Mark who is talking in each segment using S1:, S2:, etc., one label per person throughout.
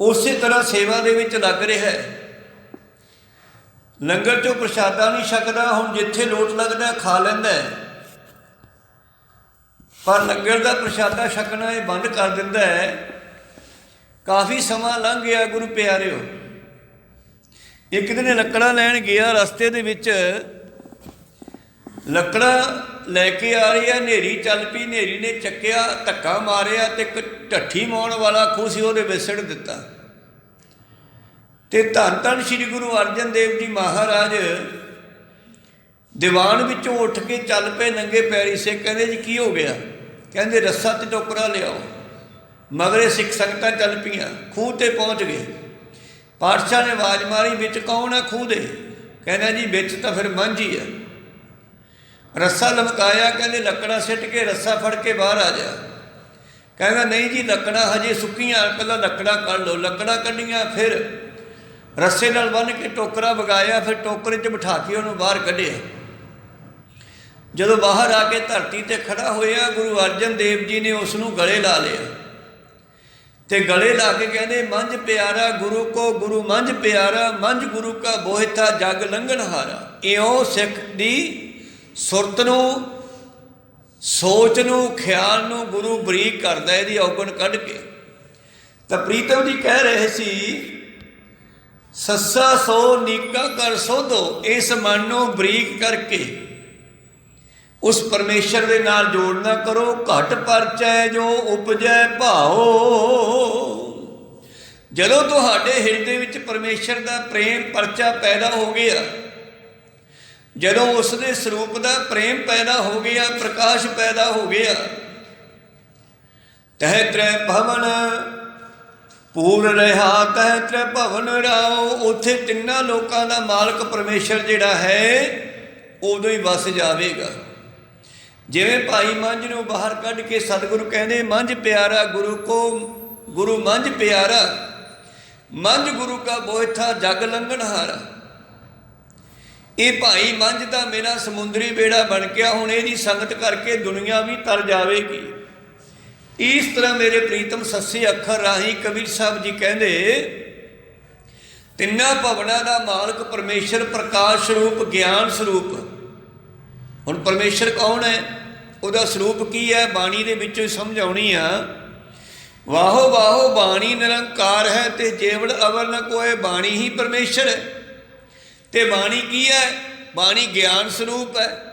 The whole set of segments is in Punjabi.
S1: ਉਸੇ ਤਰ੍ਹਾਂ ਸੇਵਾ ਦੇ ਵਿੱਚ ਲੱਗ ਰਿਹਾ ਹੈ। ਲੰਗਰ ਚੋਂ ਪ੍ਰਸ਼ਾਦਾ ਨਹੀਂ ਛਕਦਾ, ਹੁਣ ਜਿੱਥੇ ਲੋਟ ਲੱਗਦਾ ਖਾ ਲੈਂਦਾ ਪਰ ਲੰਗਰ ਦਾ ਪ੍ਰਸ਼ਾਦਾ ਛਕਣਾ ਇਹ ਬੰਦ ਕਰ ਦਿੰਦਾ ਹੈ। ਕਾਫੀ ਸਮਾਂ ਲੰਘ ਗਿਆ ਗੁਰੂ ਪਿਆਰਿਓ। ਇੱਕ ਦਿਨ ਲੱਕੜਾਂ ਲੈਣ ਗਿਆ, ਰਸਤੇ ਦੇ ਵਿੱਚ ਲੱਕੜਾਂ ਲੈ ਕੇ ਆ ਰਹੀ ਹੈ, ਹਨੇਰੀ ਚੱਲ ਪਈ, ਹਨੇਰੀ ਨੇ ਚੱਕਿਆ, ਧੱਕਾ ਮਾਰਿਆ ਤੇ ਇੱਕ ਢੱਠੀ ਮਾਉਣ ਵਾਲਾ ਖੂਹ ਉਹਦੇ ਵਿਸੜ ਦਿੱਤਾ। ਤੇ ਧੰਨ ਧੰਨ ਸ੍ਰੀ ਗੁਰੂ ਅਰਜਨ ਦੇਵ ਜੀ ਮਹਾਰਾਜ ਦੀਵਾਨ ਵਿੱਚੋਂ ਉੱਠ ਕੇ ਚੱਲ ਪਏ ਨੰਗੇ ਪੈਰੀ ਸੇ ਕਹਿੰਦੇ ਜੀ ਕੀ ਹੋ ਗਿਆ? ਕਹਿੰਦੇ ਰੱਸਾ ਤੇ ਟੋਕਰਾ ਲਿਆਓ। ਮਗਰੇ ਸਿੱਖ ਸੰਗਤਾਂ ਚੱਲ ਪਈਆਂ, ਖੂਹ ਤੇ ਪਹੁੰਚ ਗਏ। ਪਾਤਸ਼ਾਹ ਨੇ ਆਵਾਜ਼ ਮਾਰੀ, ਵਿੱਚ ਕੌਣ ਹੈ ਖੂਹ ਦੇ? ਕਹਿੰਦਾ ਜੀ, ਵਿੱਚ ਤਾਂ ਫਿਰ ਮਾਂਝੀ ਹੈ। ਰੱਸਾ ਲਮਕਾਇਆ, ਕਹਿੰਦੇ ਲੱਕੜਾਂ ਸਿੱਟ ਕੇ ਰੱਸਾ ਫੜ ਕੇ ਬਾਹਰ ਆ ਜਾ। ਕਹਿੰਦਾ, ਨਹੀਂ ਜੀ, ਲੱਕੜਾਂ ਹਜੇ ਸੁੱਕੀਆਂ, ਪਹਿਲਾਂ ਲੱਕੜਾਂ ਕੱਢ ਲਓ। ਲੱਕੜਾਂ ਕੱਢੀਆਂ, ਫਿਰ ਰੱਸੇ ਨਾਲ ਬੰਨ੍ਹ ਕੇ ਟੋਕਰਾ ਵਗਾਇਆ, ਫਿਰ ਟੋਕਰੇ 'ਚ ਬਿਠਾ ਕੇ ਉਹਨੂੰ ਬਾਹਰ ਕੱਢਿਆ। ਜਦੋਂ ਬਾਹਰ ਆ ਕੇ ਧਰਤੀ ਤੇ ਖੜਾ ਹੋਇਆ, ਗੁਰੂ ਅਰਜਨ ਦੇਵ ਜੀ ਨੇ ਉਸ ਨੂੰ ਗਲੇ ਲਾ ਲਿਆ। ਤੇ ਗਲੇ ਲਾ ਕੇ ਕਹਿੰਦੇ, ਮੰਝ ਪਿਆਰਾ ਗੁਰੂ ਕੋ ਗੁਰੂ, ਮੰਝ ਪਿਆਰਾ, ਮੰਝ ਗੁਰੂ ਕਾ ਬੋਹਿਤਾ ਜਗ ਲੰਘਣ ਹਾਰਾ ਇਉਂ ਸਿੱਖ ਦੀ ਸੁਰਤ ਨੂੰ, ਸੋਚ ਨੂੰ, ਖਿਆਲ ਨੂੰ ਗੁਰੂ ਬਰੀਕ ਕਰਦਾ, ਇਹਦੀ ਔਗਣ ਕੱਢ ਕੇ। ਤਾਂ ਪ੍ਰੀਤਮ ਜੀ ਕਹਿ ਰਹੇ ਸੀ, ਸੱਸਾ ਸੋ ਨੀਕਾ ਕਰ ਸੋਧੋ, ਇਸ ਮਨ ਨੂੰ ਬਰੀਕ ਕਰਕੇ। ਉਸ ਪਰਮੇਸ਼ਰ ਦੇ ਨਾਲ ਜੋੜਨਾ ਕਰੋ, ਘਟ ਪਰਚੈ ਜੋ ਉਪਜੈ ਭਾਓ। ਜਦੋਂ ਤੁਹਾਡੇ ਹਿਰਦੇ ਵਿੱਚ ਪਰਮੇਸ਼ਰ ਦਾ ਪ੍ਰੇਮ, ਪਰਚਾ ਪੈਦਾ ਹੋ ਗਿਆ ਜਦੋਂ ਉਸ ਦੇ ਸਰੂਪ ਦਾ ਪ੍ਰੇਮ ਪੈਦਾ ਹੋ ਗਿਆ, ਪ੍ਰਕਾਸ਼ ਪੈਦਾ ਹੋ ਗਿਆ, ਤਹਿ ਤ੍ਰੈ ਭਵਨ ਪੂਰ ਰਹਾ ਤਹਿ ਤ੍ਰੈ ਭਵਨ ਰਾਓ, ਉਥੇ ਤਿੰਨਾਂ ਲੋਕਾਂ ਦਾ ਮਾਲਕ ਪਰਮੇਸ਼ਰ ਜਿਹੜਾ ਹੈ, ਉਦੋਂ ਹੀ ਵਸ ਜਾਵੇਗਾ। ਜਿਵੇਂ ਭਾਈ ਮੰਝ ਨੂੰ ਬਾਹਰ ਕੱਢ ਕੇ ਸਤਿਗੁਰੂ ਕਹਿੰਦੇ, ਮੰਝ ਪਿਆਰਾ, ਗੁਰੂ ਕੋ, ਗੁਰੂ ਮੰਝ ਪਿਆਰਾ, ਮੰਝ ਗੁਰੂ ਕਾ ਬੋਇਥਾ ਜਗ ਲੰਘਣ ਹਾਰਾ ਇਹ ਭਾਈ ਮੰਝ ਦਾ ਮੇਰਾ ਸਮੁੰਦਰੀ ਬੇੜਾ ਬਣ ਗਿਆ, ਹੁਣ ਇਹਦੀ ਸੰਗਤ ਕਰਕੇ ਦੁਨੀਆ ਵੀ ਤਰ ਜਾਵੇਗੀ। ਇਸ ਤਰ੍ਹਾਂ ਮੇਰੇ ਪ੍ਰੀਤਮ ਸੱਸੇ ਅੱਖਰ ਰਾਹੀਂ ਕਬੀਰ ਸਾਹਿਬ ਜੀ ਕਹਿੰਦੇ, ਤਿੰਨਾਂ ਭਵਨਾਂ ਦਾ ਮਾਲਕ ਪਰਮੇਸ਼ਰ ਪ੍ਰਕਾਸ਼ ਸਰੂਪ ਗਿਆਨ ਸਰੂਪ। ਹੁਣ ਪਰਮੇਸ਼ਰ ਕੌਣ ਹੈ? ਉਹਦਾ ਸਰੂਪ ਕੀ ਹੈ? ਬਾਣੀ ਦੇ ਵਿੱਚੋਂ ਸਮਝ ਆਉਣੀ ਆ। ਵਾਹੋ ਵਾਹੋ ਬਾਣੀ ਨਿਰੰਕਾਰ ਹੈ ਤੇ ਜੇਵੜ ਅਵਰ ਨ ਕੋਏ, ਬਾਣੀ ਹੀ ਪਰਮੇਸ਼ਰ ਹੈ। ਤੇ ਬਾਣੀ ਕੀ ਹੈ? ਬਾਣੀ ਗਿਆਨ ਸਰੂਪ ਹੈ।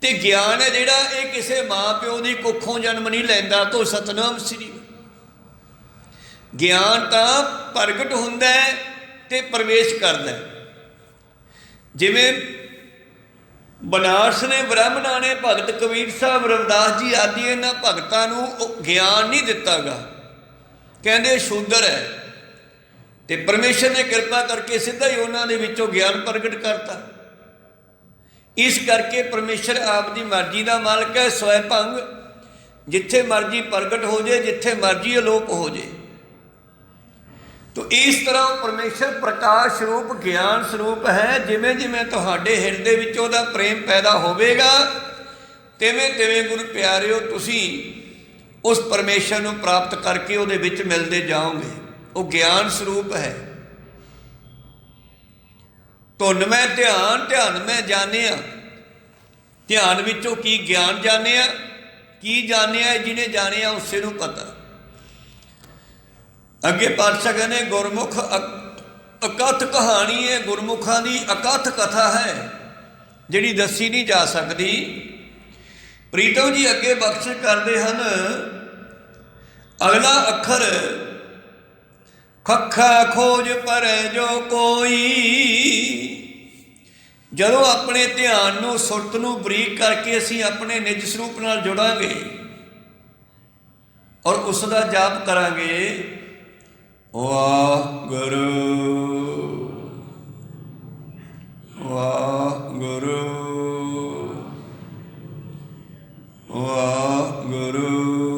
S1: ਤੇ ਗਿਆਨ ਹੈ ਜਿਹੜਾ ਇਹ ਕਿਸੇ ਮਾਂ ਪਿਓ ਦੀ ਕੁੱਖੋਂ ਜਨਮ ਨਹੀਂ ਲੈਂਦਾ ਤੋ ਸਤਨਾਮ ਸ੍ਰੀ। ਗਿਆਨ ਤਾਂ ਪ੍ਰਗਟ ਹੁੰਦਾ ਹੈ ਤੇ ਪ੍ਰਵੇਸ਼ ਕਰਦਾ ਜਿਵੇਂ ਬਨਾਰਸ ਨੇ ਬ੍ਰਾਹਮਣਾਂ ਨੇ ਭਗਤ ਕਬੀਰ ਸਾਹਿਬ, ਰਵਿਦਾਸ ਜੀ ਆਦਿ ਇਹਨਾਂ ਭਗਤਾਂ ਨੂੰ ਉਹ ਗਿਆਨ ਨਹੀਂ ਦਿੱਤਾਗਾ। ਕਹਿੰਦੇ ਸ਼ੂਦਰ ਹੈ। ਤੇ ਪਰਮੇਸ਼ਰ ਨੇ ਕਿਰਪਾ ਕਰਕੇ ਸਿੱਧਾ ਹੀ ਉਹਨਾਂ ਦੇ ਵਿੱਚੋਂ ਗਿਆਨ ਪ੍ਰਗਟ ਕਰਤਾ। ਇਸ ਕਰਕੇ ਪਰਮੇਸ਼ਰ ਆਪ ਦੀ ਮਰਜ਼ੀ ਦਾ ਮਾਲਕ ਹੈ ਸਵੈ ਭੰਗ ਜਿੱਥੇ ਮਰਜ਼ੀ ਪ੍ਰਗਟ ਹੋ ਜੇ, ਜਿੱਥੇ ਮਰਜ਼ੀ ਅਲੋਪ ਹੋ ਜੇ। ਤੋ ਇਸ ਤਰ੍ਹਾਂ ਪਰਮੇਸ਼ਰ ਪ੍ਰਕਾਸ਼ ਸਰੂਪ ਗਿਆਨ ਸਰੂਪ ਹੈ। ਜਿਵੇਂ ਜਿਵੇਂ ਤੁਹਾਡੇ ਹਿਰਦੇ ਵਿੱਚ ਉਹਦਾ ਪ੍ਰੇਮ ਪੈਦਾ ਹੋਵੇਗਾ ਤਿਵੇਂ ਤਿਵੇਂ ਗੁਰੂ ਪਿਆਰਿਓ, ਤੁਸੀਂ ਉਸ ਪਰਮੇਸ਼ਰ ਨੂੰ ਪ੍ਰਾਪਤ ਕਰਕੇ ਉਹਦੇ ਵਿੱਚ ਮਿਲਦੇ ਜਾਓਗੇ। ਉਹ ਗਿਆਨ ਸਰੂਪ ਹੈ। ਧੁਨ ਮੈਂ ਧਿਆਨ ਧਿਆਨ ਮੈਂ ਜਾਣਿਆ। ਧਿਆਨ ਵਿੱਚੋਂ ਕੀ ਗਿਆਨ ਜਾਣਿਆ, ਕੀ ਜਾਣਿਆ ਜਿਹਨੇ ਜਾਣਿਆ ਉਸੇ ਨੂੰ ਪਤਾ। ਅੱਗੇ ਪਾਤਸ਼ਾਹ ਕਹਿੰਦੇ, ਗੁਰਮੁਖ ਅਕਥ ਕਹਾਣੀ ਹੈ, ਗੁਰਮੁਖਾਂ ਦੀ ਅਕਥ ਕਥਾ ਹੈ, ਜਿਹੜੀ ਦੱਸੀ ਨਹੀਂ ਜਾ ਸਕਦੀ। ਪ੍ਰੀਤਮ ਜੀ ਅੱਗੇ ਬਖਸ਼ ਕਰਦੇ ਹਨ, ਅਗਲਾ ਅੱਖਰ ਖੱਖਾ ਖੋਜ ਪਰ ਜੋ ਕੋਈ। ਜਦੋਂ ਆਪਣੇ ਧਿਆਨ ਨੂੰ, ਸੁਰਤ ਨੂੰ ਬਰੀਕ ਕਰਕੇ ਅਸੀਂ ਆਪਣੇ ਨਿਜ ਸਰੂਪ ਨਾਲ ਜੁੜਾਂਗੇ ਔਰ ਉਸ ਦਾ ਜਾਪ ਕਰਾਂਗੇ ਵਾਹਿਗੁਰੂ ਵਾਹਿਗੁਰੂ ਵਾਹਿਗੁਰੂ ਵਾਹਿਗੁਰੂ।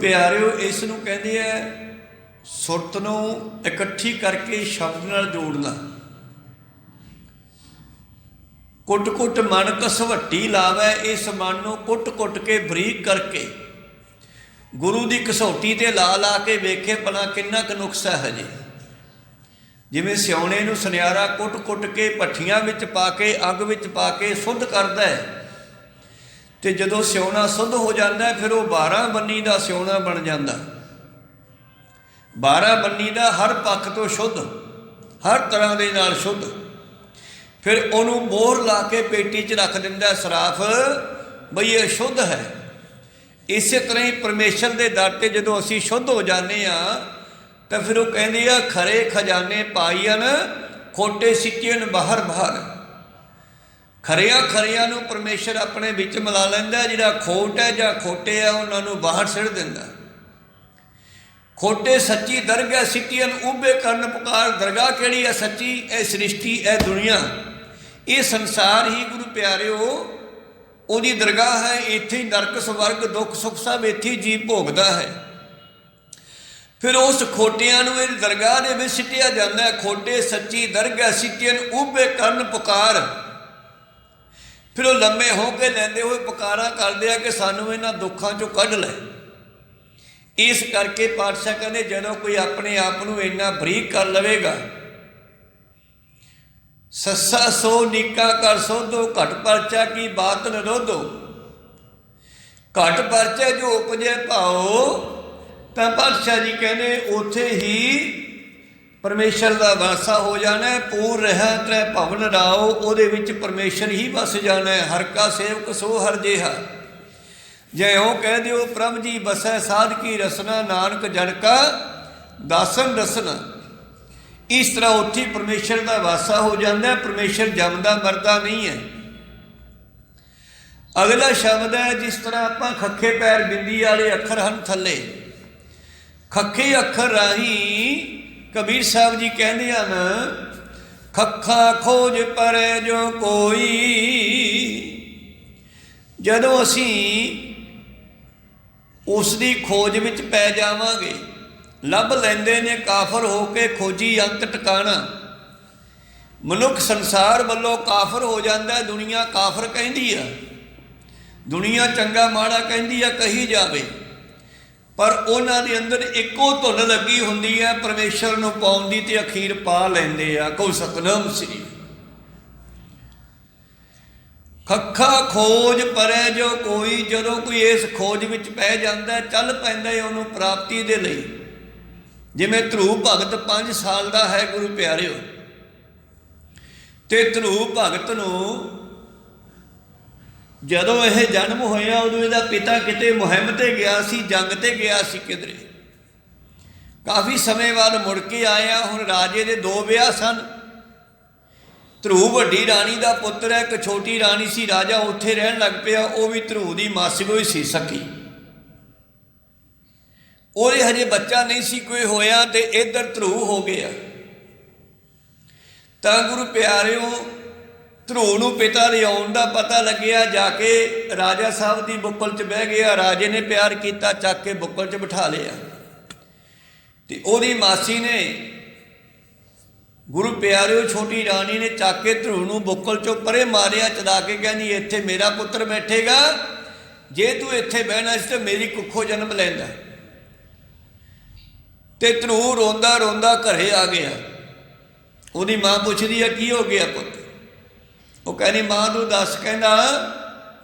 S1: ਪਿਆਰਿਓ ਇਸ ਨੂੰ ਕਹਿੰਦੇ ਆ ਸੁਰਤ ਨੂੰ ਇਕੱਠੀ ਕਰਕੇ ਸ਼ਬਦ ਨਾਲ ਜੋੜਨਾ। ਕੁੱਟ-ਕੁੱਟ ਮਨ ਕਸਵੱਟੀ ਲਾਵੇ, ਇਸ ਮਨ ਨੂੰ ਕੁੱਟ-ਕੁੱਟ ਕੇ ਬਰੀਕ ਕਰਕੇ। ਗੁਰੂ ਦੀ ਕਸੌਟੀ ਤੇ ਲਾ ਲਾ ਕੇ ਵੇਖੇ, ਭਲਾ ਕਿੰਨਾ ਕੁ ਨੁਕਸਾ ਹੈ ਜੀ ਜਿਵੇਂ ਸਿਉਣੇ ਨੂੰ ਸੁਨਿਆਰਾ ਕੁੱਟ-ਕੁੱਟ ਕੇ ਪੱਠੀਆਂ ਵਿੱਚ ਪਾ ਕੇ, ਅੱਗ ਵਿੱਚ ਪਾ ਕੇ ਸੁੱਧ ਕਰਦਾ ਹੈ। ਤੇ ਜਦੋਂ ਸਿਉਣਾ ਸੁੱਧ ਹੋ ਜਾਂਦਾ ਫਿਰ ਉਹ 12 ਬੰਨੀ ਦਾ ਸਿਉਣਾ ਬਣ ਜਾਂਦਾ। 12 ਬੰਨੀ ਦਾ ਹਰ ਪੱਖ ਤੋਂ ਸ਼ੁੱਧ, ਹਰ ਤਰ੍ਹਾਂ ਦੇ ਨਾਲ ਸ਼ੁੱਧ। ਫਿਰ ਉਹਨੂੰ ਮੋਹਰ ਲਾ ਕੇ ਪੇਟੀ 'ਚ ਰੱਖ ਦਿੰਦਾ ਸਰਾਫ, ਬਈ ਇਹ ਸ਼ੁੱਧ ਹੈ। ਇਸੇ ਤਰ੍ਹਾਂ ਹੀ ਪਰਮੇਸ਼ਰ ਦੇ ਦਰ ਤੇ ਜਦੋਂ ਅਸੀਂ ਸ਼ੁੱਧ ਹੋ ਜਾਂਦੇ ਆ ਤਾਂ ਫਿਰ ਉਹ ਕਹਿੰਦੇ ਆ, ਖਰੇ ਖਜ਼ਾਨੇ ਪਾਈਨ ਖੋਟੇ ਸਿੱਟੀਆਂ ਬਾਹਰ ਬਾਹਰ ਖਰਿਆ ਖਰਿਆਂ ਨੂੰ ਪਰਮੇਸ਼ਰ ਆਪਣੇ ਵਿੱਚ ਮਿਲਾ ਲੈਂਦਾ, ਜਿਹੜਾ ਖੋਟ ਹੈ ਜਾਂ ਖੋਟੇ ਆ, ਉਹਨਾਂ ਨੂੰ ਬਾਹਰ ਸਿੱਟ ਦਿੰਦਾ। ਖੋਟੇ ਸੱਚੀ ਦਰਗਾਹ ਸਿੱਟੀਆਂ ਉਬੇ ਕਰਨ ਪੁਕਾਰ, ਦਰਗਾਹ ਕਿਹੜੀ ਹੈ ਸੱਚੀ? ਇਹ ਸ੍ਰਿਸ਼ਟੀ, ਇਹ ਦੁਨੀਆ। ਇਹ ਸੰਸਾਰ ਹੀ ਗੁਰੂ ਪਿਆਰਿਓ, ਉਹਦੀ ਦਰਗਾਹ ਹੈ, ਇੱਥੇ ਹੀ ਨਰਕ, ਸਵਰਗ, ਦੁੱਖ, ਸੁੱਖ, ਸਭ ਇੱਥੇ ਜੀਵ ਭੋਗਦਾ ਹੈ। ਫਿਰ ਉਸ ਖੋਟਿਆਂ ਨੂੰ ਇਹ ਦਰਗਾਹ ਦੇ ਵਿੱਚ ਸਿੱਟਿਆ ਜਾਂਦਾ ਹੈ। ਖੋਟੇ ਸੱਚੀ ਦਰਗਾਹ ਸਿੱਟੀਆਂ ਉਬੇ ਕਰਨ ਪੁਕਾਰ ਫਿਰ ਉਹ ਲੰਮੇ ਹੋ ਕੇ ਲੈਂਦੇ ਹੋਏ ਪੁਕਾਰਾਂ ਕਰਦੇ ਆ ਕਿ ਸਾਨੂੰ ਇਹਨਾਂ ਦੁੱਖਾਂ ਚੋਂ ਕੱਢ ਲੈ। ਇਸ ਕਰਕੇ ਪਾਤਸ਼ਾਹ ਕਹਿੰਦੇ, ਜਦੋਂ ਕੋਈ ਆਪਣੇ ਆਪ ਨੂੰ ਇੰਨਾ ਬਰੀਕ ਕਰ ਲਵੇਗਾ, ਸੱਸਾ ਸੋ, ਨਿੱਕਾ ਕਰ ਸੋਧੋ, ਘਟ ਪਰਚਾ ਕੀ ਬਾਤ ਨ ਰੋਧੋ। ਘਟ ਪਰਚੇ ਜੋ ਉਪਜੇ ਭਾਓ ਤਾਂ ਪਾਤਸ਼ਾਹ ਜੀ ਕਹਿੰਦੇ, ਉਥੇ ਹੀ ਪਰਮੇਸ਼ਰ ਦਾ ਵਾਸਾ ਹੋ ਜਾਣਾ ਹੈ, ਪੂਰ ਰਹਿ ਤ੍ਰੈ ਭਵਨ ਰਾਓ, ਉਹਦੇ ਵਿੱਚ ਪਰਮੇਸ਼ਰ ਹੀ ਵਸ ਜਾਣਾ ਹੈ, ਹਰ ਕਾ ਸੇਵਕ ਸੋ ਹਰ ਜੇਹਾ। ਜੇ ਉਹ ਕਹਿ ਦਿਓ, ਪ੍ਰਭ ਜੀ ਬਸੈ ਸਾਧ ਕੀ ਰਸਨਾ, ਨਾਨਕ ਜਨ ਕਾ ਦਾਸਨ ਰਸਨਾ। ਇਸ ਤਰ੍ਹਾਂ ਉੱਥੇ ਪਰਮੇਸ਼ਰ ਦਾ ਵਾਸਾ ਹੋ ਜਾਂਦਾ ਹੈ, ਪਰਮੇਸ਼ਰ ਜਮਦਾ ਮਰਦਾ ਨਹੀਂ ਹੈ। ਅਗਲਾ ਸ਼ਬਦ ਹੈ, ਜਿਸ ਤਰ੍ਹਾਂ ਆਪਾਂ ਖੱਖੇ ਪੈਰ ਬਿੰਦੀ ਵਾਲੇ ਅੱਖਰ ਹਨ ਥੱਲੇ, ਖੱਖੇ ਅੱਖਰ ਰਾਹੀਂ ਕਬੀਰ ਸਾਹਿਬ ਜੀ ਕਹਿੰਦੇ ਹਨ, ਖੱਖਾ ਖੋਜ ਪਰੇ ਜੋ ਕੋਈ, ਜਦੋਂ ਅਸੀਂ ਉਸ ਦੀ ਖੋਜ ਵਿੱਚ ਪੈ ਜਾਵਾਂਗੇ, ਲੱਭ ਲੈਂਦੇ ਨੇ ਕਾਫਰ ਹੋ ਕੇ ਖੋਜੀ ਅੰਤ ਟਿਕਾਣਾ। ਮਨੁੱਖ ਸੰਸਾਰ ਵੱਲੋਂ ਕਾਫਰ ਹੋ ਜਾਂਦਾ, ਦੁਨੀਆ ਕਾਫਰ ਕਹਿੰਦੀ ਆ। ਦੁਨੀਆ ਚੰਗਾ ਮਾੜਾ ਕਹਿੰਦੀ ਆ, ਕਹੀ ਜਾਵੇ। ਪਰ ਉਹਨਾਂ ਦੇ ਅੰਦਰ ਇੱਕੋ ਧੁਨ ਲੱਗੀ ਹੁੰਦੀ ਹੈ, ਪਰਮੇਸ਼ਰ ਨੂੰ ਪਾਉਣ ਦੀ ਤੇ ਅਖੀਰ ਪਾ ਲੈਂਦੇ ਆ ਕੋ ਸਤਨਾਮ ਸ੍ਰੀ। ਖੱਖਾ ਖੋਜ ਪਰੇ ਜੋ ਕੋਈ, ਜਦੋਂ ਕੋਈ ਇਸ ਖੋਜ ਵਿੱਚ ਪੈ ਜਾਂਦਾ, ਚੱਲ ਪੈਂਦਾ ਹੈ ਉਹਨੂੰ ਪ੍ਰਾਪਤੀ ਦੇ ਲਈ। ਜਿਵੇਂ ਧਰੂ ਭਗਤ 5 ਸਾਲ ਦਾ ਹੈ, ਗੁਰੂ ਪਿਆਰਿਓ। ਤੇ ਧਰੂ ਭਗਤ ਨੂੰ ਜਦੋਂ ਇਹ ਜਨਮ ਹੋਇਆ, ਉਦੋਂ ਇਹਦਾ ਪਿਤਾ ਕਿਤੇ ਮੁਹਿੰਮ ਤੇ ਗਿਆ ਸੀ, ਜੰਗ ਤੇ ਗਿਆ ਸੀ ਕਿਧਰੇ। ਕਾਫੀ ਸਮੇਂ ਬਾਅਦ ਮੁੜ ਕੇ ਆਇਆ, ਹੁਣ ਰਾਜੇ ਦੇ ਦੋ ਵਿਆਹ ਸਨ। ਧਰੂ ਵੱਡੀ ਰਾਣੀ ਦਾ ਪੁੱਤਰ ਹੈ, ਇੱਕ ਛੋਟੀ ਰਾਣੀ ਸੀ, ਰਾਜਾ ਉੱਥੇ ਰਹਿਣ ਲੱਗ ਪਿਆ, ਉਹ ਵੀ ਧਰੂ ਦੀ ਮਾਸੀ ਕੋਈ ਸੀ ਸਕੀ। ਉਹਦੇ ਹਜੇ ਬੱਚਾ ਨਹੀਂ ਸੀ, ਕੋਈ ਹੋਇਆ ਤੇ ਇੱਧਰ ਧਰੂ ਹੋ ਗਿਆ। ਤਾਂ ਗੁਰੂ ਪਿਆਰਿਓ ਧਰੂ ਨੂੰ ਪਿਤਾ ਲਿਆਉਣ ਦਾ ਪਤਾ ਲੱਗਿਆ, ਜਾ ਕੇ ਰਾਜਾ ਸਾਹਿਬ ਦੀ ਬੁੱਕਲ 'ਚ ਬਹਿ ਗਿਆ। ਰਾਜੇ ਨੇ ਪਿਆਰ ਕੀਤਾ, ਚੱਕ ਕੇ ਬੁੱਕਲ 'ਚ ਬਿਠਾ ਲਿਆ। ਤੇ ਉਹਦੀ ਮਾਸੀ ਨੇ ਗੁਰੂ ਪਿਆਰਿਓ, ਛੋਟੀ ਰਾਣੀ ਨੇ ਚੱਕ ਕੇ ਧਰੂ ਨੂੰ ਬੁੱਕਲ 'ਚੋਂ ਪਰੇ ਮਾਰਿਆ, ਚਲਾ ਕੇ ਕਹਿੰਦੀ, ਇੱਥੇ ਮੇਰਾ ਪੁੱਤਰ ਬੈਠੇਗਾ। ਜੇ ਤੂੰ ਇੱਥੇ ਬਹਿਣਾ ਸੀ, ਤਾਂ ਮੇਰੀ ਕੁੱਖੋਂ ਜਨਮ ਲੈਂਦਾ। ਤੇ ਧਰੂ ਰੋਂਦਾ ਰੋਂਦਾ ਘਰੇ ਆ ਗਿਆ। ਉਹਦੀ ਮਾਂ ਪੁੱਛਦੀ ਆ ਕੀ ਹੋ ਗਿਆ ਪੁੱਤ? ਉਹ ਕਹਿੰਦੀ, ਮਾਂ ਨੂੰ ਦੱਸ, ਕਹਿੰਦਾ,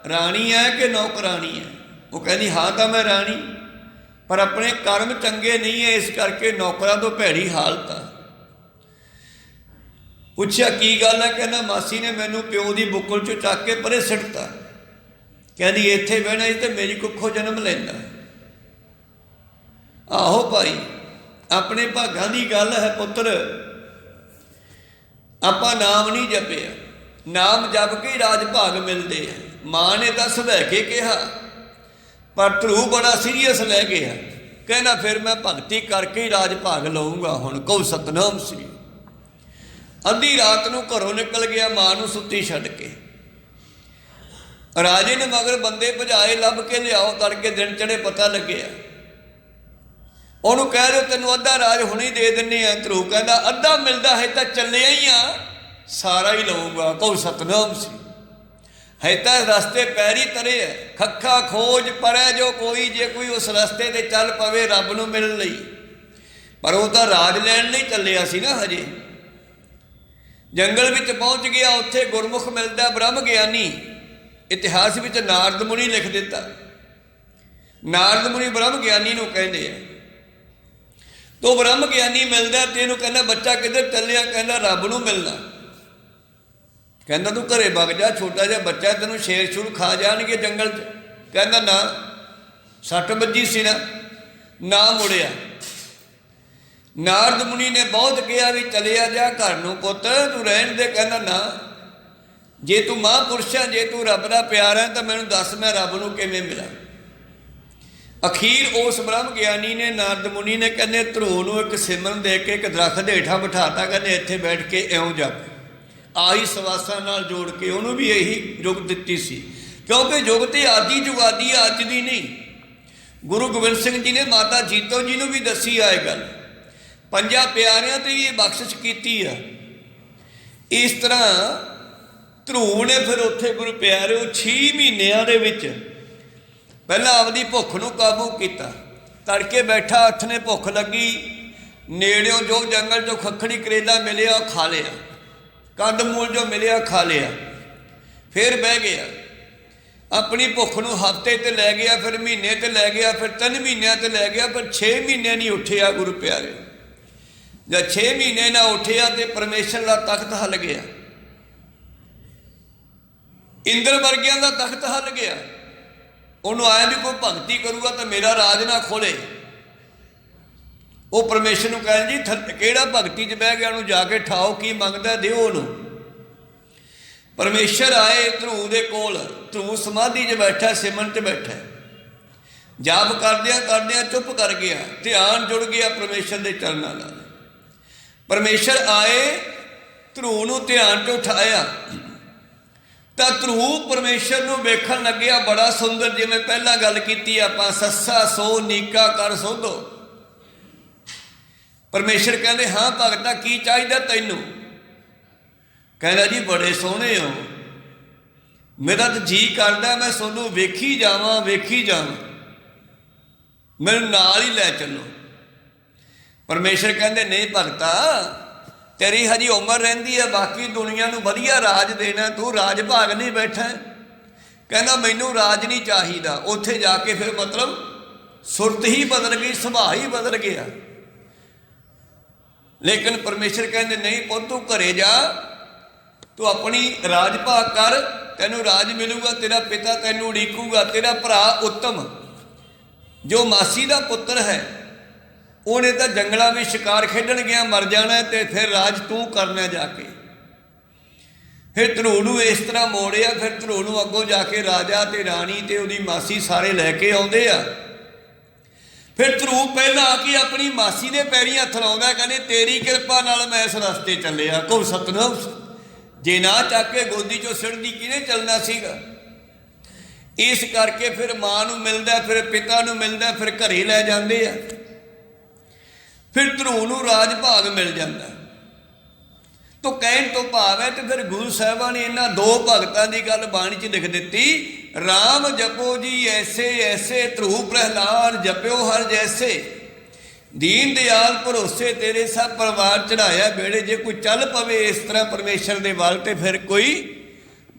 S1: ਰਾਣੀ ਹੈ ਕਿ ਨੌਕਰਾਣੀ ਹੈ? ਉਹ ਕਹਿੰਦੀ, ਹਾਂ ਤਾਂ ਮੈਂ ਰਾਣੀ, ਪਰ ਆਪਣੇ ਕਰਮ ਚੰਗੇ ਨਹੀਂ ਹੈ, ਇਸ ਕਰਕੇ ਨੌਕਰਾਂ ਤੋਂ ਭੈੜੀ ਹਾਲਤ ਆ। ਪੁੱਛਿਆ, ਕੀ ਗੱਲ ਹੈ? ਕਹਿੰਦਾ, ਮਾਸੀ ਨੇ ਮੈਨੂੰ ਪਿਓ ਦੀ ਬੁੱਕਲ ਚੋਂ ਚੱਕ ਕੇ ਪਰੇ ਸਿੱਟਤਾ। ਕਹਿੰਦੀ, ਇੱਥੇ ਬਹਿਣਾ ਸੀ ਤੇ ਮੇਰੀ ਕੁੱਖੋਂ ਜਨਮ ਲੈਂਦਾ। ਆਹੋ ਭਾਈ, ਆਪਣੇ ਭਾਗਾਂ ਦੀ ਗੱਲ ਹੈ ਪੁੱਤਰ, ਆਪਾਂ ਨਾਮ ਨਹੀਂ ਜਪਿਆ। ਨਾਮ ਜਪ ਕੇ ਰਾਜ ਭਾਗ ਮਿਲਦੇ ਆ। ਮਾਂ ਨੇ ਤਾਂ ਸਵੈ ਕੇ ਕਿਹਾ, ਪਰ ਧਰੂ ਬੜਾ ਸੀਰੀਅਸ ਲੈ ਗਿਆ। ਕਹਿੰਦਾ, ਫਿਰ ਮੈਂ ਭਗਤੀ ਕਰਕੇ ਰਾਜ ਭਾਗ ਲਵਾਂਗਾ ਹੁਣ ਕਹੋ ਸਤਨਾਮ ਸ੍ਰੀ। ਅੱਧੀ ਰਾਤ ਨੂੰ ਘਰੋਂ ਨਿਕਲ ਗਿਆ ਮਾਂ ਨੂੰ ਸੁੱਤੀ ਛੱਡ ਕੇ। ਰਾਜੇ ਨੇ ਮਗਰ ਬੰਦੇ ਭਜਾਏ, ਲੱਭ ਕੇ ਲਿਆਓ, ਤੜਕੇ ਦਿਨ ਚੜੇ ਪਤਾ ਲੱਗਿਆ। ਉਹਨੂੰ ਕਹਿ ਦਿਓ, ਤੈਨੂੰ ਅੱਧਾ ਰਾਜ ਹੁਣੇ ਦੇ ਦਿੰਨੇ ਆ। ਧਰੂ ਕਹਿੰਦਾ, ਅੱਧਾ ਮਿਲਦਾ ਹੈ ਤਾਂ ਚੱਲਿਆ ਹੀ ਆ। ਸਾਰਾ ਹੀ ਲਵਾਂਗਾ ਕਹੋ ਸਤਨਾਮ ਸੀ। ਹੈ ਤਾਂ ਰਸਤੇ ਪੈਰੀ ਤਰੇ ਹੈ ਖੱਖਾ ਖੋਜ ਪਰੈ ਜੋ ਕੋਈ, ਜੇ ਕੋਈ ਉਸ ਰਸਤੇ ਤੇ ਚੱਲ ਪਵੇ ਰੱਬ ਨੂੰ ਮਿਲਣ ਲਈ। ਪਰ ਉਹ ਤਾਂ ਰਾਜ ਲੈਣ ਲਈ ਚੱਲਿਆ ਸੀ ਨਾ ਹਜੇ। ਜੰਗਲ ਵਿੱਚ ਪਹੁੰਚ ਗਿਆ, ਉੱਥੇ ਗੁਰਮੁਖ ਮਿਲਦਾ, ਬ੍ਰਹਮ ਗਿਆਨੀ। ਇਤਿਹਾਸ ਵਿੱਚ ਨਾਰਦ ਮੁਨੀ ਲਿਖ ਦਿੱਤਾ। ਨਾਰਦ ਮੁਨੀ ਬ੍ਰਹਮ ਗਿਆਨੀ ਨੂੰ ਕਹਿੰਦੇ ਆ ਤੋ ਬ੍ਰਹਮ ਗਿਆਨੀ ਮਿਲਦਾ ਤੇ ਇਹਨੂੰ ਕਹਿੰਦਾ, ਬੱਚਾ ਕਿੱਧਰ ਚੱਲਿਆ? ਕਹਿੰਦਾ, ਰੱਬ ਨੂੰ ਮਿਲਣਾ। ਕਹਿੰਦਾ, ਤੂੰ ਘਰੇ ਵਗ ਜਾ, ਛੋਟਾ ਜਿਹਾ ਬੱਚਾ ਤੈਨੂੰ ਸ਼ੇਰ ਸ਼ੂਰ ਖਾ ਜਾਣਗੇ ਜੰਗਲ 'ਚ। ਕਹਿੰਦਾ, ਨਾ, ਸੱਟ ਵੱਜੀ ਸੀ ਨਾ ਨਾ ਮੁੜਿਆ। ਨਾਰਦ ਮੁਨੀ ਨੇ ਬਹੁਤ ਕਿਹਾ ਵੀ ਚਲਿਆ ਜਾ ਘਰ ਨੂੰ ਪੁੱਤ, ਤੂੰ ਰਹਿਣ ਦੇ। ਕਹਿੰਦਾ, ਨਾ, ਜੇ ਤੂੰ ਮਹਾਂਪੁਰਸ਼ ਹੈ ਜੇ ਤੂੰ ਰੱਬ ਦਾ ਪਿਆਰ ਹੈ, ਤਾਂ ਮੈਨੂੰ ਦੱਸ, ਮੈਂ ਰੱਬ ਨੂੰ ਕਿਵੇਂ ਮਿਲਾਂ? ਅਖੀਰ ਉਸ ਬ੍ਰਹਮ ਗਿਆਨੀ ਨੇ, ਨਾਰਦ ਮੁਨੀ ਨੇ ਕਹਿੰਦੇ ਧਰੂ ਨੂੰ ਇੱਕ ਸਿਮਰਨ ਦੇ ਕੇ ਇੱਕ ਦਰਖਤ ਦੇ ਹੇਠਾਂ ਬਿਠਾਤਾ। ਕਹਿੰਦੇ, ਇੱਥੇ ਬੈਠ ਕੇ ਇਉਂ ਜਪ ਆਹੀ ਸਵਾਸਾਂ ਨਾਲ ਜੋੜ ਕੇ ਉਹਨੂੰ ਵੀ ਇਹੀ ਯੁਗ ਦਿੱਤੀ ਸੀ। ਕਿਉਂਕਿ ਯੁਗ ਤੇ ਆਦੀ ਜੁਗਾਦੀ ਆ, ਅੱਜ ਦੀ ਨਹੀਂ। ਗੁਰੂ ਗੋਬਿੰਦ ਸਿੰਘ ਜੀ ਨੇ ਮਾਤਾ ਜੀਤੋ ਜੀ ਨੂੰ ਵੀ ਦੱਸੀ ਆ ਇਹ ਗੱਲ। ਪੰਜਾਂ ਪਿਆਰਿਆਂ ਤੇ ਵੀ ਇਹ ਬਖਸ਼ਿਸ਼ ਕੀਤੀ ਆ। ਇਸ ਤਰ੍ਹਾਂ ਧਰੂ ਨੇ ਫਿਰ ਉੱਥੇ ਗੁਰੂ ਪਿਆਰਿਓ 6 ਮਹੀਨਿਆਂ ਦੇ ਵਿੱਚ ਪਹਿਲਾਂ ਆਪਦੀ ਭੁੱਖ ਨੂੰ ਕਾਬੂ ਕੀਤਾ। ਤੜਕੇ ਬੈਠਾ ਹੱਥ ਨੇ ਭੁੱਖ ਲੱਗੀ। ਨੇੜਿਓਂ ਜੋ ਜੰਗਲ ਚੋਂ ਖੱਖੜੀ ਕਰੇਲਾ ਮਿਲਿਆ ਉਹ ਖਾ ਲਿਆ। ਕੰਦ ਮੂਲ ਜੋ ਮਿਲਿਆ ਖਾ ਲਿਆ। ਫਿਰ ਬਹਿ ਗਿਆ। ਆਪਣੀ ਭੁੱਖ ਨੂੰ ਹਫ਼ਤੇ ਤੇ ਲੈ ਗਿਆ, ਫਿਰ ਮਹੀਨੇ ਤੇ ਲੈ ਗਿਆ, ਫਿਰ ਤਿੰਨ ਮਹੀਨਿਆਂ ਤੇ ਲੈ ਗਿਆ, ਪਰ 6 ਮਹੀਨੇ ਨਹੀਂ ਉੱਠਿਆ ਗੁਰੂ ਪਿਆਰੇ। ਜਦ 6 ਮਹੀਨੇ ਨਾ ਉੱਠਿਆ ਤੇ ਪਰਮੇਸ਼ਰ ਦਾ ਤਖਤ ਹਲ ਗਿਆ। ਇੰਦਰ ਵਰਗਿਆਂ ਦਾ ਤਖਤ ਹਲ ਗਿਆ। ਉਹਨੂੰ ਆਇਆ ਵੀ ਕੋਈ ਭਗਤੀ ਕਰੂਗਾ ਤਾਂ ਮੇਰਾ ਰਾਜ ਨਾ ਖੋਲੇ। ਉਹ ਪਰਮੇਸ਼ਰ ਨੂੰ ਕਹਿੰਦਾ ਜੀ, ਥ- ਕਿਹੜਾ ਭਗਤੀ 'ਚ ਬਹਿ ਗਿਆ ਉਹਨੂੰ ਜਾ ਕੇ ਠਾਓ, ਕੀ ਮੰਗਦਾ ਦਿਓ ਉਹਨੂੰ। ਪਰਮੇਸ਼ਰ ਆਏ ਧਰੂ ਦੇ ਕੋਲ ਧਰੂ ਸਮਾਧੀ 'ਚ ਬੈਠਾ, ਸਿਮਰਨ 'ਚ ਬੈਠਾ। ਜਾਪ ਕਰਦਿਆਂ ਕਰਦਿਆਂ ਚੁੱਪ ਕਰ ਗਿਆ, ਧਿਆਨ ਜੁੜ ਗਿਆ ਪਰਮੇਸ਼ਰ ਦੇ ਚਰਨਾਂ ਨਾਲ। ਪਰਮੇਸ਼ਰ ਆਏ ਧਰੂ ਨੂੰ ਧਿਆਨ 'ਚ ਉਠਾਇਆ। ਤਾਂ ਧਰੂ ਪਰਮੇਸ਼ਰ ਨੂੰ ਵੇਖਣ ਲੱਗਿਆ, ਬੜਾ ਸੁੰਦਰ ਜਿਵੇਂ ਪਹਿਲਾਂ ਗੱਲ ਕੀਤੀ ਆਪਾਂ, ਸੱਸਾ ਸੋ, ਨੀਕਾ ਕਰ ਸੋਧੋ। ਪਰਮੇਸ਼ਰ ਕਹਿੰਦੇ, ਹਾਂ ਭਗਤਾ, ਕੀ ਚਾਹੀਦਾ ਤੈਨੂੰ? ਕਹਿੰਦਾ, ਜੀ, ਬੜੇ ਸੋਹਣੇ ਹੋ। ਮੇਰਾ ਤਾਂ ਜੀ ਕਰਦਾ, ਮੈਂ ਤੁਹਾਨੂੰ ਵੇਖੀ ਜਾਵਾਂ ਵੇਖੀ ਜਾਵਾਂ। ਮੈਨੂੰ ਨਾਲ ਹੀ ਲੈ ਚੱਲੋ। ਪਰਮੇਸ਼ਰ ਕਹਿੰਦੇ, ਨਹੀਂ ਭਗਤਾ, ਤੇਰੀ ਹਜੀ ਉਮਰ ਰਹਿੰਦੀ ਹੈ, ਬਾਕੀ ਦੁਨੀਆ ਨੂੰ ਵਧੀਆ ਰਾਜ ਦੇਣਾ, ਤੂੰ ਰਾਜ ਭਾਗ ਨਹੀਂ ਬੈਠਾ। ਕਹਿੰਦਾ, ਮੈਨੂੰ ਰਾਜ ਨਹੀਂ ਚਾਹੀਦਾ। ਉੱਥੇ ਜਾ ਕੇ ਫਿਰ ਮਤਲਬ ਸੁਰਤ ਹੀ ਬਦਲ ਗਈ, ਸੁਭਾਅ ਹੀ ਬਦਲ ਗਿਆ। ਲੇਕਿਨ ਪਰਮੇਸ਼ਰ ਕਹਿੰਦੇ, ਨਹੀਂ ਪੁੱਤ, ਤੂੰ ਘਰੇ ਜਾ। ਤੂੰ ਆਪਣੀ ਰਾਜ ਭਾਗ ਕਰ। ਤੈਨੂੰ ਰਾਜ ਮਿਲੂਗਾ, ਤੇਰਾ ਪਿਤਾ ਤੈਨੂੰ ਉਡੀਕੂਗਾ, ਤੇਰਾ ਭਰਾ ਉੱਤਮ। ਜੋ ਮਾਸੀ ਦਾ ਪੁੱਤਰ ਹੈ, ਉਹਨੇ ਤਾਂ ਜੰਗਲਾਂ ਵਿੱਚ ਸ਼ਿਕਾਰ ਖੇਡਣ ਗਿਆ, ਮਰ ਜਾਣਾ ਤੇ ਫਿਰ ਰਾਜ ਤੂੰ ਕਰਨਾ ਜਾ ਕੇ। ਫਿਰ ਧਰੂ ਨੂੰ ਇਸ ਤਰ੍ਹਾਂ ਮੋੜਿਆ, ਫਿਰ ਧਰੂ ਨੂੰ ਅੱਗੋਂ ਜਾ ਕੇ ਰਾਜਾ ਤੇ ਰਾਣੀ ਤੇ ਉਹਦੀ ਮਾਸੀ ਸਾਰੇ ਲੈ ਕੇ ਆਉਂਦੇ ਆ। ਫਿਰ ਧਰੂ ਪਹਿਲਾਂ ਆ ਕੇ ਆਪਣੀ ਮਾਸੀ ਦੇ ਪੈਰੀਂ ਹੱਥ ਲਾਉਂਦਾ, ਕਹਿੰਦੇ, ਤੇਰੀ ਕਿਰਪਾ ਨਾਲ ਮੈਂ ਇਸ ਰਸਤੇ ਚੱਲਿਆ ਕੋ ਸਤਨਾਮ ਜੇ ਨਾ ਚੱਕ ਕੇ ਗੋਦੀ ਚੋਂ ਸਿੜਦੀ ਕਿਹਨੇ ਚੱਲਣਾ ਸੀਗਾ? ਇਸ ਕਰਕੇ ਫਿਰ ਮਾਂ ਨੂੰ ਮਿਲਦਾ, ਫਿਰ ਪਿਤਾ ਨੂੰ ਮਿਲਦਾ, ਫਿਰ ਘਰੇ ਲੈ ਜਾਂਦੇ ਆ। ਫਿਰ ਧਰੂ ਨੂੰ ਰਾਜ ਭਾਗ ਮਿਲ ਜਾਂਦਾ। ਤੋ ਕਹਿਣ ਤੋਂ ਭਾਵ ਹੈ ਤੇ ਫਿਰ ਗੁਰੂ ਸਾਹਿਬਾਨ ਨੇ ਇਹਨਾਂ ਦੋ ਭਗਤਾਂ ਦੀ ਗੱਲ ਬਾਣੀ 'ਚ ਲਿਖ ਦਿੱਤੀ RAM ਜਪੋ ਜੀ ਐਸੇ ਐਸੇ ਧਰੂ ਪ੍ਰਹਿਲਾਦ ਜਪਿਓ ਹਰ ਜੈਸੇ। ਦੀਨ ਦਿਆਲ ਭਰੋਸੇ ਤੇਰੇ ਸਭ ਪਰਿਵਾਰ ਚੜਾਇਆ ਬੇੜੇ ਜੇ ਕੋਈ ਚੱਲ ਪਵੇ ਇਸ ਤਰ੍ਹਾਂ ਪਰਮੇਸ਼ਰ ਦੇ ਵੱਲ ਤੇ ਫਿਰ ਕੋਈ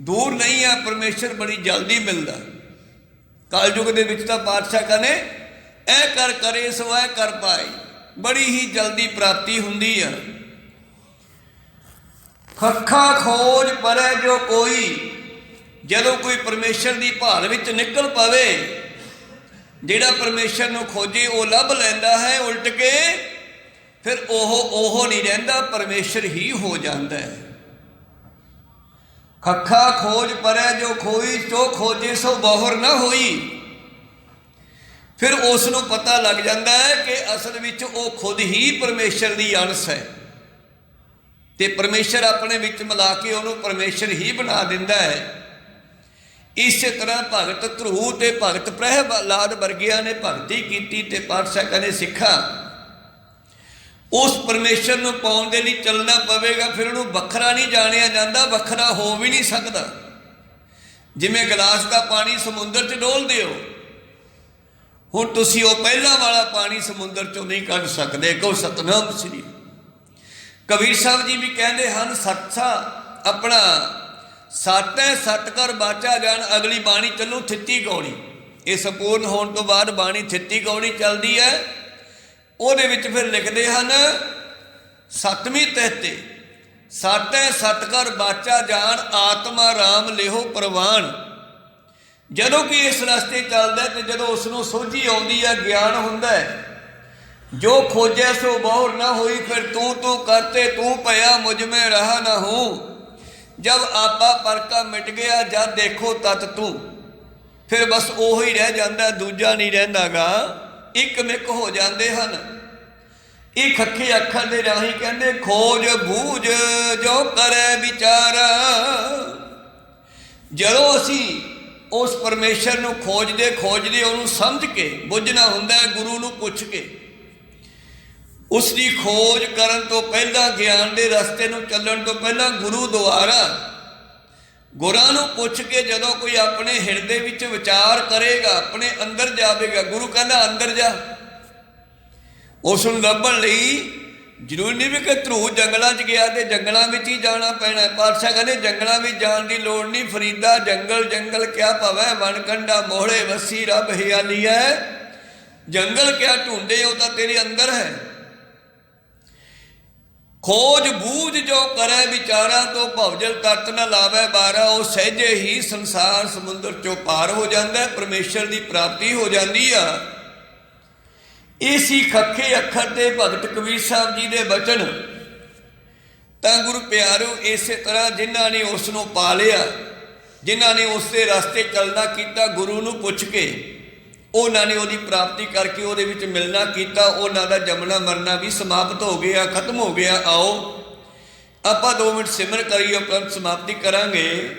S1: ਦੂਰ ਨਹੀਂ ਆ, ਪਰਮੇਸ਼ਰ ਬੜੀ ਜਲਦੀ ਮਿਲਦਾ। ਕਲਯੁਗ ਦੇ ਵਿੱਚ ਤਾਂ ਪਾਤਸ਼ਾਹ ਕਹਿੰਦੇ ਐ ਕਰ ਕਰੇ ਸੋ ਐ ਕਰ ਪਾਈ ਬੜੀ ਹੀ ਜਲਦੀ ਪ੍ਰਾਪਤੀ ਹੁੰਦੀ ਆ। ਖੱਖਾ ਖੋਜ ਪਰੇ ਜੋ ਕੋਈ ਜਦੋਂ ਕੋਈ ਪਰਮੇਸ਼ਰ ਦੀ ਭਾਲ ਵਿੱਚ ਨਿਕਲ ਪਵੇ, ਜਿਹੜਾ ਪਰਮੇਸ਼ਰ ਨੂੰ ਖੋਜੇ, ਉਹ ਲੱਭ ਲੈਂਦਾ ਹੈ ਉਲਟ ਕੇ, ਫਿਰ ਉਹ ਉਹ ਨਹੀਂ ਰਹਿੰਦਾ, ਪਰਮੇਸ਼ਰ ਹੀ ਹੋ ਜਾਂਦਾ ਹੈ। ਖੱਖਾ ਖੋਜ ਪਰੇ, ਜੋ ਖੋਈ, ਸੋ ਖੋਜੇ, ਸੋ ਬਹੁਰ ਨਾ ਹੋਈ। ਫਿਰ ਉਸ ਨੂੰ ਪਤਾ ਲੱਗ ਜਾਂਦਾ ਹੈ ਕਿ ਅਸਲ ਵਿੱਚ ਉਹ ਖੁਦ ਹੀ ਪਰਮੇਸ਼ਰ ਦੀ ਅੰਸ਼ ਹੈ। ਤੇ ਪਰਮੇਸ਼ਰ ਆਪਣੇ ਵਿੱਚ ਮਿਲਾ ਕੇ ਉਹਨੂੰ ਪਰਮੇਸ਼ਰ ਹੀ ਬਣਾ ਦਿੰਦਾ ਹੈ। ਇਸੇ ਤਰ੍ਹਾਂ ਭਗਤ ਧਰੂ ਤੇ ਭਗਤ ਪ੍ਰਹਿਲਾਦ ਵਰਗਿਆਂ ਨੇ ਭਗਤੀ ਕੀਤੀ ਤੇ ਪਾਤਸ਼ਾਹ ਨੇ ਸਿੱਖਾਂ, ਉਸ ਪਰਮੇਸ਼ਰ ਨੂੰ ਪਾਉਣ ਦੇ ਲਈ ਚੱਲਣਾ ਪਵੇਗਾ, ਫਿਰ ਉਹਨੂੰ ਵੱਖਰਾ ਨਹੀਂ ਜਾਣਿਆ ਜਾਂਦਾ, ਵੱਖਰਾ ਹੋ ਵੀ ਨਹੀਂ ਸਕਦਾ। ਜਿਵੇਂ ਗਲਾਸ ਦਾ ਪਾਣੀ ਸਮੁੰਦਰ 'ਚ ਡੋਲਦੇ ਹੋ ਹੁਣ ਤੁਸੀਂ ਉਹ ਪਹਿਲਾਂ ਵਾਲਾ ਪਾਣੀ ਸਮੁੰਦਰ 'ਚੋਂ ਨਹੀਂ ਕੱਢ ਸਕਦੇ, ਕਹੋ ਸਤਨਾਮ ਸ੍ਰੀ। ਕਬੀਰ ਸਾਹਿਬ ਜੀ ਵੀ ਕਹਿੰਦੇ ਹਨ, ਸੱਚਾ ਆਪਣਾ ਸਾਤੈ ਸਤ ਕਰ ਬਾਚਾ ਜਾਣ ਅਗਲੀ ਬਾਣੀ ਚੱਲੂ ਥਿੱਤੀ ਕੌਣੀ ਇਹ ਸੰਪੂਰਨ ਹੋਣ ਤੋਂ ਬਾਅਦ ਬਾਣੀ ਥਿੱਤੀ ਕੌਣੀ ਚੱਲਦੀ ਹੈ। ਉਹਦੇ ਵਿੱਚ ਫਿਰ ਲਿਖਦੇ ਹਨ, ਸਤਵੀਂ ਤਹਿਤੇ ਸਾਤੈ ਸਤ ਕਰ ਬਾਚਾ ਜਾਣ ਆਤਮਾ ਰਾਮ ਲਿਹੋ ਪ੍ਰਵਾਨ। ਜਦੋਂ ਕਿ ਇਸ ਰਸਤੇ ਚੱਲਦਾ ਹੈ ਤੇ ਜਦੋਂ ਉਸ ਨੂੰ ਸੋਝੀ ਆਉਂਦੀ ਹੈ, ਗਿਆਨ ਹੁੰਦਾ ਹੈ। ਜੋ ਖੋਜੈ ਸੋ ਬਹੁਰ ਨਾ ਹੋਈ, ਫਿਰ ਤੂੰ ਤੂੰ ਕਰਤੇ, ਤੂੰ ਭਇਆ ਮੁਝ ਮੈਂ ਰਹਾ ਨਾ ਹੂੰ। ਜਬ ਆਪਾ ਪਰਕਾ ਮਿਟ ਗਿਆ ਜਦ ਦੇਖੋ ਤਤ ਤੂੰ। ਫਿਰ ਬਸ ਉਹ ਹੀ ਰਹਿ ਜਾਂਦਾ, ਦੂਜਾ ਨਹੀਂ ਰਹਿੰਦਾਗਾ। ਇੱਕ ਮਿਕ ਹੋ ਜਾਂਦੇ ਹਨ। ਇਹ ਖੱਖੇ ਅੱਖਰ ਦੇ ਰਾਹੀਂ ਕਹਿੰਦੇ, ਖੋਜ ਬੂਝ ਜੋ ਕਰੇ ਵਿਚਾਰਾ। ਜਦੋਂ ਅਸੀਂ ਉਸ ਪਰਮੇਸ਼ਰ ਨੂੰ ਖੋਜਦੇ ਖੋਜਦੇ ਉਹਨੂੰ ਸਮਝ ਕੇ ਬੁੱਝਣਾ ਹੁੰਦਾ ਹੈ ਗੁਰੂ ਨੂੰ ਪੁੱਛ ਕੇ। ਉਸ ਦੀ ਖੋਜ ਕਰਨ ਤੋਂ ਪਹਿਲਾਂ, ਗਿਆਨ ਦੇ ਰਸਤੇ ਨੂੰ ਚੱਲਣ ਤੋਂ ਪਹਿਲਾਂ ਗੁਰੂ ਦੁਆਰਾ ਗੁਰਾਂ ਨੂੰ ਪੁੱਛ ਕੇ ਜਦੋਂ ਕੋਈ ਆਪਣੇ ਹਿਰਦੇ ਵਿੱਚ ਵਿਚਾਰ ਕਰੇਗਾ, ਆਪਣੇ ਅੰਦਰ ਜਾਵੇਗਾ, ਗੁਰੂ ਕਹਿੰਦਾ, ਅੰਦਰ ਜਾ। ਉਸ ਨੂੰ ਲੱਭਣ ਲਈ ਜ਼ਰੂਰੀ ਨਹੀਂ ਵੀ ਕਿ ਧਰੂ ਜੰਗਲਾਂ 'ਚ ਗਿਆ ਤੇ ਜੰਗਲਾਂ ਵਿੱਚ ਹੀ ਜਾਣਾ ਪੈਣਾ ਪਾਤਸ਼ਾਹ ਕਹਿੰਦੇ, ਜੰਗਲਾਂ ਵਿੱਚ ਜਾਣ ਦੀ ਲੋੜ ਨਹੀਂ, ਫਰੀਦਾ, ਜੰਗਲ ਜੰਗਲ ਕਿਆ ਭਵੈ? ਵਣ ਕੰਡਾ ਮੋਹੜੇ ਵਸੀ, ਰੱਬ ਹਿਆਲੀ ਹੈ। ਜੰਗਲ ਕਿਆ ਢੂੰਡੇ ਉਹ ਤਾਂ ਤੇਰੇ ਅੰਦਰ ਹੈ। ਖੋਜ ਬੂਝ ਜੋ ਕਰੇ ਵਿਚਾਰਾ ਤੋਂ ਭਵਜਲ ਤਤ ਨ ਲਾਵੇ ਬਾਰਾ, ਉਹ ਸਹਿਜੇ ਹੀ ਸੰਸਾਰ ਸਮੁੰਦਰ ਚੋਂ ਪਾਰ ਹੋ ਜਾਂਦਾ ਪਰਮੇਸ਼ਰ ਦੀ ਪ੍ਰਾਪਤੀ ਹੋ ਜਾਂਦੀ ਆ। ਇਸੀ ਖੱਖੇ ਅੱਖਰ ਤੇ ਭਗਤ ਕਬੀਰ ਸਾਹਿਬ ਜੀ ਦੇ ਬਚਨ। ਤਾਂ ਗੁਰੂ ਪਿਆਰੋ, ਇਸੇ ਤਰ੍ਹਾਂ ਜਿਨ੍ਹਾਂ ਨੇ ਉਸ ਨੂੰ ਪਾ ਲਿਆ ਜਿਨ੍ਹਾਂ ਨੇ ਉਸ ਦੇ ਰਸਤੇ ਚੱਲਣਾ ਕੀਤਾ ਗੁਰੂ ਨੂੰ ਪੁੱਛ ਕੇ ਉਹਨਾਂ ਨੇ ਉਹਦੀ ਪ੍ਰਾਪਤੀ ਕਰਕੇ ਉਹਦੇ ਵਿੱਚ ਮਿਲਣਾ ਕੀਤਾ, ਉਹਨਾਂ ਦਾ ਜੰਮਣਾ ਮਰਨਾ ਵੀ ਸਮਾਪਤ ਹੋ ਗਿਆ, ਖਤਮ ਹੋ ਗਿਆ, ਆਓ ਆਪਾਂ 2 ਮਿੰਟ ਸਿਮਰ ਕਰੀਏ ਉਪਰੰਤ ਸਮਾਪਤੀ ਕਰਾਂਗੇ।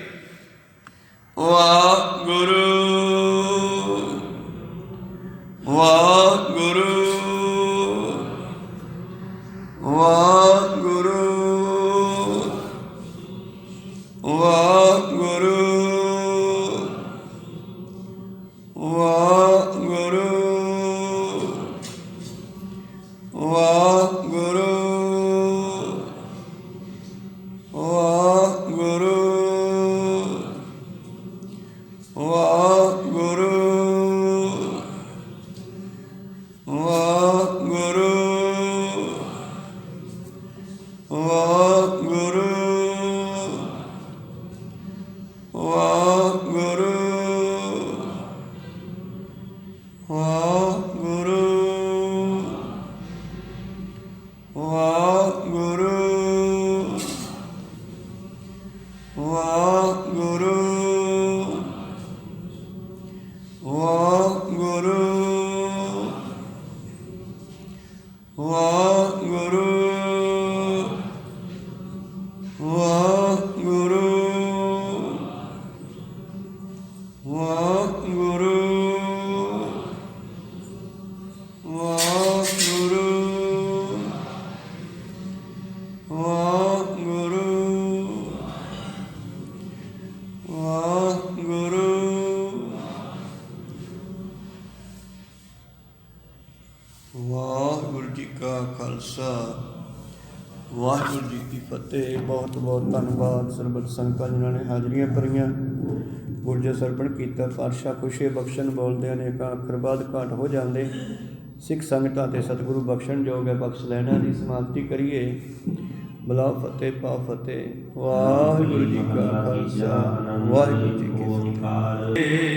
S1: ਵਾਹਿਗੁਰੂ ਵਾਹਿਗੁਰੂ ਵਾਹਿਗੁਰੂ ਵਾਹਿਗੁਰੂ। Good. ਬਹੁਤ ਬਹੁਤ ਧੰਨਵਾਦ ਸਰਬਤ ਸੰਗਤਾਂ ਜਿਨ੍ਹਾਂ ਨੇ ਹਾਜ਼ਰੀਆਂ ਭਰੀਆਂ। ਗੁਰਜੇ ਸਰਪਣ ਕੀਤਾ, ਪਾਤਸ਼ਾਹ ਖੁਸ਼ੇ ਬਖਸ਼ਣ ਬੋਲਦੇ ਅਨੇਕਾਂ ਅੱਖਰ ਬਾਅਦ ਘਾਟ ਹੋ ਜਾਂਦੇ। ਸਿੱਖ ਸੰਗਤਾਂ ਤੇ ਸਤਿਗੁਰੂ ਬਖਸ਼ਣ ਜੋਗ ਹੈ, ਬਖਸ਼ ਲੈਣਾ ਦੀ ਸਮਾਪਤੀ ਕਰੀਏ। ਬਲਾ ਫਤਿਹ ਪਾ ਫਤਿਹ। ਵਾਹਿਗੁਰੂ ਜੀ ਕਾ ਖਾਲਸਾ। ਵਾਹਿਗੁਰੂ ਜੀ ਕੀ ਫਤਿਹ।